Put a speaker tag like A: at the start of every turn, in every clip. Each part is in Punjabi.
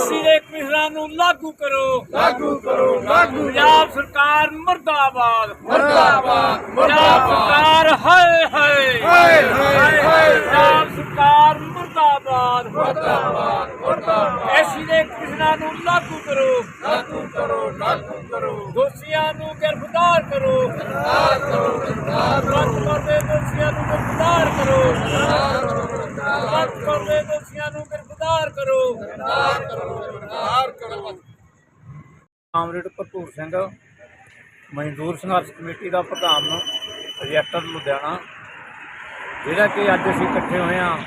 A: ਐਸਸੀ ਦੇ ਕਮਿਸ਼ਨਾਂ ਨੂੰ ਲਾਗੂ ਕਰੋ।
B: ਲਾਗੂ ਕਰੋ ਲਾਗੂ
A: ਪੰਜਾਬ ਸਰਕਾਰ ਮਰਦਾਬਾਦ।
B: ਮਰਦਾਬਾਦ
A: ਪੰਜਾਬ ਸਰਕਾਰ ਹਾਏ ਹਾਏ।
B: ਹਾਏ, ਹਾਏ, ਹਾਏ।
A: ਪੰਜਾਬ ਸਰਕਾਰ ਮਰਦਾਬਾਦ।
B: ਮਰਦਾਬਾਦ ਮਰਦਾਬਾਦ।
A: ਐਸਸੀ ਦੇ ਕਮਿਸ਼ਨਾਂ ਨੂੰ ਲਾਗੂ ਕਰੋ।
B: ਲਾਗੂ ਕਰੋ ਲਾਗੂ ਕਰੋ।
A: ਦੋਸ਼ੀਆਂ ਨੂੰ ਗ੍ਰਿਫਤਾਰ ਕਰੋ।
B: ਗ੍ਰਿਫਤਾਰ ਕਰੋ ਗ੍ਰਿਫਤਾਰ
A: ਕਰਦੇ ਦੋਸ਼ੀਆਂ ਨੂੰ ਗ੍ਰਿਫਤਾਰ ਕਰੋ।
B: ਕਰੋ।
A: ਰੱਦ ਕਰਦੇ ਦੋਸ਼ੀਆਂ ਨੂੰ ਗ੍ਰਿਫਤਾਰ ਕਰੋ।
B: ਗ੍ਰਿਫਤਾਰ ਕਰੋ ਗ੍ਰਿਫਤਾਰ ਕਰੋ।
A: ਕਾਮਰੇਡ ਭਰਪੂਰ ਸਿੰਘ ਮਜ਼ਦੂਰ ਸੰਘਰਸ਼ ਕਮੇਟੀ ਦਾ ਪ੍ਰਧਾਨ ਰਜਿਸਟਰ ਲੁਧਿਆਣਾ ਜਿਹੜਾ ਕਿ ਅੱਜ ਅਸੀਂ ਇਕੱਠੇ ਹੋਏ ਹਾਂ।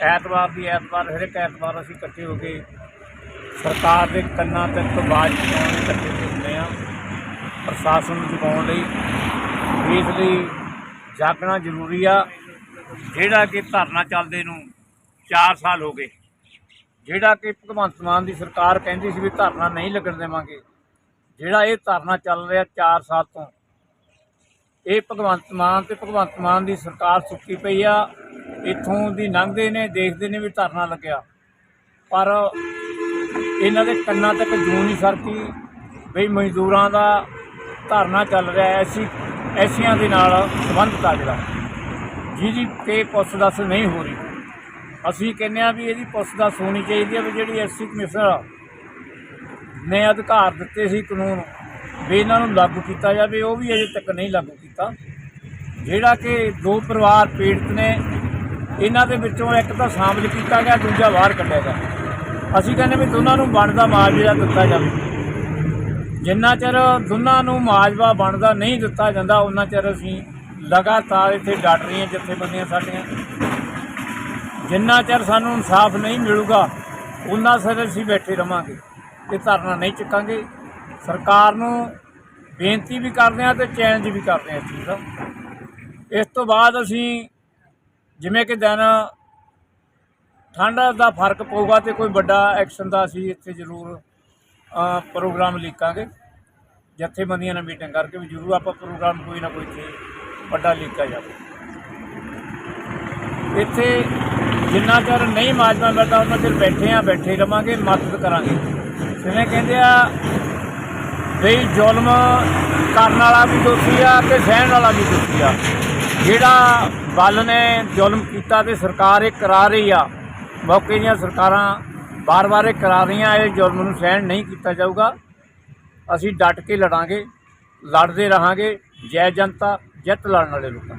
A: ਐਤਵਾਰ ਦੀ ਐਤਵਾਰ ਹਰੇਕ ਐਤਵਾਰ ਅਸੀਂ ਇਕੱਠੇ ਹੋ ਕੇ ਸਰਕਾਰ ਦੇ ਕੰਨਾਂ ਤੇ ਆਵਾਜ਼ ਚੁਕਾਉਣ ਲਈ ਇਕੱਠੇ ਹੁੰਦੇ ਹਾਂ। ਪ੍ਰਸ਼ਾਸਨ ਨੂੰ ਜਗਾਉਣ ਲਈ। ਇਸ ਲਈ ਜਾਗਣਾ ਜ਼ਰੂਰੀ ਆ। ਜਿਹੜਾ ਕਿ ਧਰਨਾ ਚੱਲਦੇ ਨੂੰ 4 ਸਾਲ ਹੋ ਗਏ। ਜਿਹੜਾ ਕਿ ਭਗਵੰਤ ਮਾਨ ਦੀ ਸਰਕਾਰ ਕਹਿੰਦੀ ਸੀ ਵੀ ਧਰਨਾ ਨਹੀਂ ਲੱਗਣ ਦੇਵਾਂਗੇ, ਜਿਹੜਾ ਇਹ ਧਰਨਾ ਚੱਲ ਰਿਹਾ 4 ਸਾਲ ਤੋਂ, ਇਹ ਭਗਵੰਤ ਮਾਨ ਤੇ ਭਗਵੰਤ ਮਾਨ ਦੀ ਸਰਕਾਰ ਸੁੱਕੀ ਪਈ ਆ, ਇੱਥੋਂ ਦੀ ਲੰਘਦੇ ਨੇ, ਦੇਖਦੇ ਨੇ ਵੀ ਧਰਨਾ ਲੱਗਿਆ। ਪਰ ਇਹਨਾਂ ਦੇ ਕੰਨਾਂ ਤੱਕ ਜੂੰ ਨਹੀਂ ਸਰਕੀ ਵੀ ਮਜ਼ਦੂਰਾਂ ਦਾ ਧਰਨਾ ਚੱਲ ਰਿਹਾ ਐਸੀ, ਐਸੀਆਂ ਦੇ ਨਾਲ ਸੰਬੰਧਿਤ ਆ ਜਿਹੜਾ ਜਿਹਦੀ ਕਿ ਪੁੱਛ ਦੱਸ ਨਹੀਂ ਹੋ ਰਹੀ। ਅਸੀਂ ਕਹਿੰਦੇ ਆ ਵੀ ਇਹਦੀ ਪੁੱਛ ਦੱਸ ਹੋਣੀ ਚਾਹੀਦੀ ਹੈ ਵੀ ਜਿਹੜੀ ਐਸਸੀ ਕਮਿਸ਼ਨਰ ਨੇ ਅਧਿਕਾਰ ਦਿੱਤੇ ਸੀ ਕਾਨੂੰਨ ਵੀ ਇਹਨਾਂ ਨੂੰ ਲਾਗੂ ਕੀਤਾ ਜਾਵੇ, ਉਹ ਵੀ ਅਜੇ ਤੱਕ ਨਹੀਂ ਲਾਗੂ ਕੀਤਾ। ਜਿਹੜਾ ਕਿ ਦੋ ਪਰਿਵਾਰ ਪੀੜਤ ਨੇ, ਇਹਨਾਂ ਦੇ ਵਿੱਚੋਂ ਇੱਕ ਤਾਂ ਸ਼ਾਮਲ ਕੀਤਾ ਗਿਆ, ਦੂਜਾ ਬਾਹਰ ਕੱਢਿਆ ਗਿਆ। ਅਸੀਂ ਕਹਿੰਦੇ ਵੀ ਦੋਨਾਂ ਨੂੰ ਬਣਦਾ ਮੁਆਵਜ਼ਾ ਦਿੱਤਾ ਜਾਵੇ। ਜਿੰਨਾ ਚਿਰ ਦੋਨਾਂ ਨੂੰ ਮੁਆਵਜ਼ਾ ਬਣਦਾ ਨਹੀਂ ਦਿੱਤਾ ਜਾਂਦਾ ਉਹਨਾਂ ਚਿਰ ਅਸੀਂ ਲਗਾਤਾਰ ਇੱਥੇ ਡਟ ਰਹੀਆਂ ਜਥੇਬੰਦੀਆਂ ਸਾਡੀਆਂ। ਜਿੰਨਾ ਚਿਰ ਸਾਨੂੰ ਇਨਸਾਫ ਨਹੀਂ ਮਿਲੂਗਾ ਉਨਾ ਸਿਰ ਅਸੀਂ ਬੈਠੇ ਰਵਾਂਗੇ ਤੇ ਧਰਨਾ ਨਹੀਂ ਚੁੱਕਾਂਗੇ। ਸਰਕਾਰ ਨੂੰ ਬੇਨਤੀ ਵੀ ਕਰਦੇ ਹਾਂ ਤੇ ਚੈਲੰਜ ਵੀ ਕਰਦੇ ਹਾਂ ਇਸ ਚੀਜ਼ ਦਾ। ਇਸ ਤੋਂ ਬਾਅਦ ਅਸੀਂ ਜਿਵੇਂ ਕਿ ਦਿਨ ਠੰਡ ਦਾ ਫ਼ਰਕ ਪਊਗਾ ਤੇ ਕੋਈ ਵੱਡਾ ਐਕਸ਼ਨ ਦਾ ਅਸੀਂ ਇੱਥੇ ਜ਼ਰੂਰ ਪ੍ਰੋਗਰਾਮ ਲਿਖਾਂਗੇ ਜਥੇਬੰਦੀਆਂ ਨਾਲ ਮੀਟਿੰਗ ਕਰਕੇ ਵੀ ਜ਼ਰੂਰ ਆਪਾਂ ਪ੍ਰੋਗਰਾਮ ਕੋਈ ਨਾ ਕੋਈ ਇੱਥੇ ਵੱਡਾ ਲਿਖਿਆ ਜਾਵੇ। ਇੱਥੇ ਜਿੰਨਾ ਚਿਰ ਨਹੀਂ ਮਾਜਮਾ ਮਿਲਦਾ ਉਹਨਾਂ ਚਿਰ ਬੈਠੇ ਆ, ਬੈਠੇ ਰਵਾਂਗੇ, ਮਦਦ ਕਰਾਂਗੇ। ਜਿਵੇਂ ਕਹਿੰਦੇ ਆ ਵੀ ਜ਼ੁਲਮ ਕਰਨ ਵਾਲਾ ਵੀ ਦੋਸ਼ੀ ਆ ਤੇ ਸਹਿਣ ਵਾਲਾ ਵੀ ਦੋਸ਼ੀ ਆ। ਜਿਹੜਾ ਬਲ ਨੇ ਜ਼ੁਲਮ ਕੀਤਾ ਤੇ ਸਰਕਾਰ ਇਹ ਕਰਾ ਰਹੀ ਆ, ਮੌਕੇ ਦੀਆਂ ਸਰਕਾਰਾਂ ਬਾਰ-ਬਾਰ ਇਹ ਕਰਾ ਰਹੀਆਂ, ਇਹ ਜ਼ੁਲਮ ਨੂੰ ਸਹਿਣ ਨਹੀਂ ਕੀਤਾ ਜਾਊਗਾ। ਅਸੀਂ ਡਟ ਕੇ ਲੜਾਂਗੇ, ਲੜਦੇ ਰਹਾਂਗੇ, ਜੈ ਜਨਤਾ, ਜਿੱਤ ਲੜਨ ਵਾਲੇ ਲੋਕਾਂ